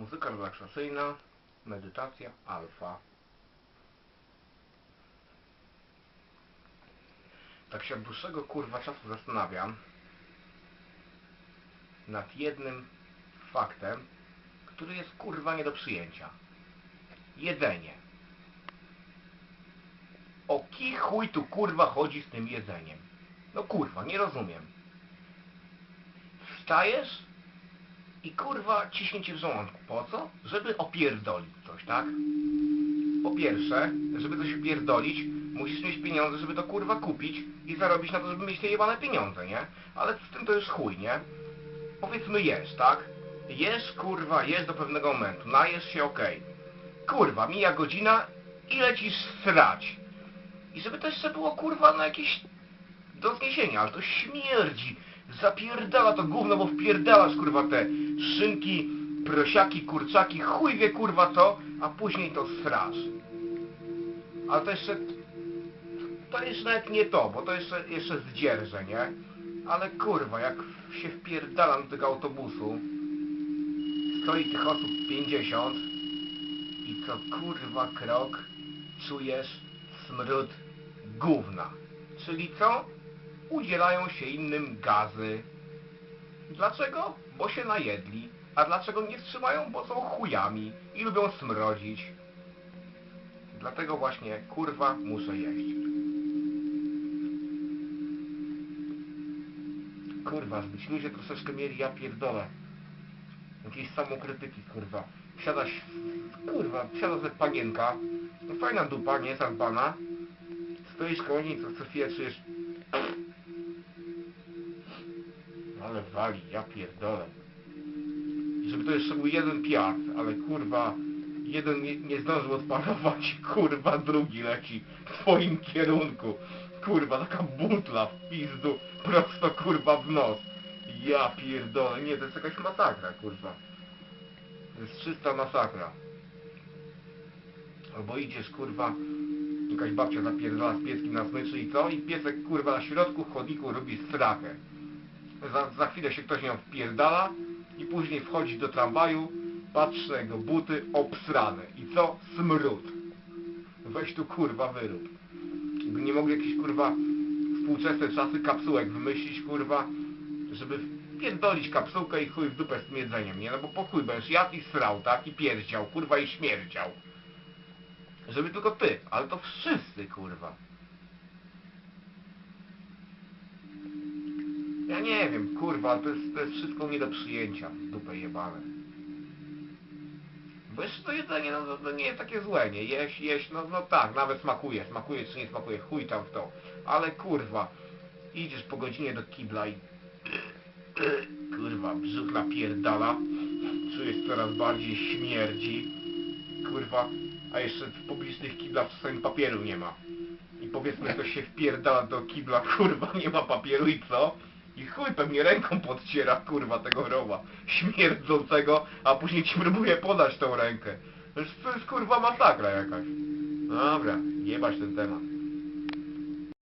Muzyka relaksacyjna, medytacja alfa. Tak się od dłuższego kurwa czasu zastanawiam nad jednym faktem, który jest kurwa nie do przyjęcia. Jedzenie. O kij chuj tu kurwa chodzi z tym jedzeniem? No kurwa, nie rozumiem. Wstajesz i kurwa ciśnie cię w żołądku. Po co? Żeby opierdolić coś, tak? Po pierwsze, żeby coś opierdolić, musisz mieć pieniądze, żeby to kurwa kupić i zarobić na to, żeby mieć te jebane pieniądze, nie? Ale z tym to już chuj, nie? Powiedzmy jesz, tak? Jesz, kurwa, jesz do pewnego momentu, najesz się, okej. Kurwa, mija godzina i lecisz srać. I żeby to jeszcze było, kurwa, na jakieś do zniesienia, ale to śmierdzi. Zapierdala to gówno, bo wpierdalasz, kurwa, te szynki, prosiaki, kurczaki, chuj wie, kurwa, co, a później to srasz. Ale to jeszcze... To jeszcze nawet nie to, bo to jeszcze, jeszcze zdzierżę, nie? Ale kurwa, jak się wpierdalam do tego autobusu, stoi tych osób 50 i co kurwa krok czujesz smród gówna. Czyli co? Udzielają się innym gazy. Dlaczego? Bo się najedli. A dlaczego nie wstrzymają? Bo są chujami i lubią smrodzić. Dlatego właśnie, kurwa, muszę jeść. Kurwa, zbyć ludzie troszeczkę mieli, ja pierdolę. Jakieś samokrytyki, kurwa. Siadaś, kurwa, siada ze panienka. No fajna dupa, nie zadbana. Stoisz koło niej, co, co chwilę czujesz... Ale wali, ja pierdolę. I żeby to jeszcze był jeden piast, ale kurwa, jeden nie, nie zdążył odparować, kurwa, drugi leci w twoim kierunku. Kurwa, taka butla w pizdu, prosto kurwa w nos. Ja pierdolę, nie, to jest jakaś masakra, kurwa. To jest czysta masakra. Albo idziesz, kurwa, jakaś babcia zapierdala z pieskiem na smyczy i co? I piesek, kurwa, na środku chodniku robi strachę. Za, za chwilę się ktoś nią wpierdala i później wchodzi do tramwaju, patrzy na jego buty obsrane. I co? Smród. Weź tu kurwa wyrób. By nie mogli jakieś kurwa współczesne czasy kapsułek wymyślić kurwa, żeby wpierdolić kapsułkę i chuj w dupę z tym jedzeniem, nie? No bo po chuj będziesz jadł i srał, tak? I pierdział, kurwa i śmierdział. Żeby tylko ty, ale to wszyscy kurwa. Ja nie wiem, kurwa, to jest, to jest wszystko nie do przyjęcia, dupę jebane. Bo jeszcze to jedzenie, no to, nie jest takie złe, nie? Jeść, jeść, no, no tak, nawet smakuje, smakuje czy nie smakuje, chuj tam w to. Ale kurwa, idziesz po godzinie do kibla i... Kurwa, brzuch napierdala, czujesz coraz bardziej śmierdzi. Kurwa, a jeszcze w publicznych kiblach czasami papieru nie ma. I powiedzmy, ktoś się wpierdala do kibla, kurwa, nie ma papieru i co? I chuj pewnie ręką podciera, kurwa, tego rowa śmierdzącego, a później ci próbuje podać tą rękę. To jest, to jest kurwa masakra jakaś. Dobra, jebać ten temat.